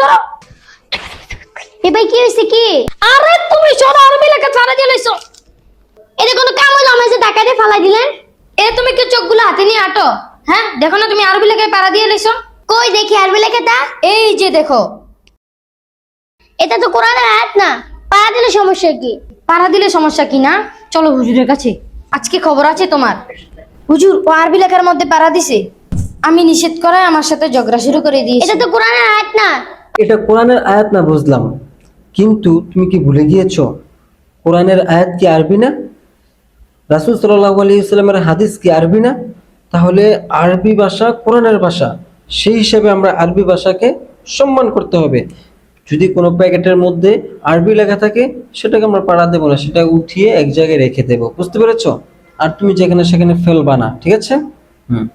সরো এ ভাই কি হয়েছে কি? আরে তুমি সরো লেখা ছাড়া এটা কোনো কাম হলো আমার যে দিয়ে ফালাই দিলেন? এ তুমি কি চোখগুলো হাতে নিয়ে আটো? হ্যাঁ দেখো না তুমি লেখায় পাড়া দিয়ে লইছো? কই দেখি লেখাটা এই যে দেখো। এটা তো কোরআনের আয়াত না। পাড়া দিলে সমস্যা কি? পাড়া দিলে সমস্যা কি না? চলো হুজুরের কাছে। আজকে খবর আছে তোমার। হুজুর ও আরবি লেখার মধ্যে পাড়া দিছে। আমি নিষেধ করায় আমার সাথে ঝগড়া শুরু করে দিয়েছি। এটা তো কোরআনের আয়াত না। এটা কোরআনের আয়াত না বুঝলাম। কিন্তু তুমি কি ভুলে গিয়েছ? কোরআনের আয়াত কি আরবি না? রাসুল সাল্লাহ আলী ইসলামের হাদিস কি আরবি না? তাহলে আরবি ভাষা কোরআনের ভাষা। সেই হিসাবে আমরা আরবি ভাষাকে সম্মান করতে হবে। যদি কোনো প্যাকেটের মধ্যে আরবি লেখা থাকে, সেটাকে আমরা পাড়া দেবো না, সেটা উঠিয়ে এক জায়গায় রেখে দেবো। বুঝতে পেরেছ? আর তুমি যেখানে সেখানে ফেলবা না, ঠিক আছে? হুম।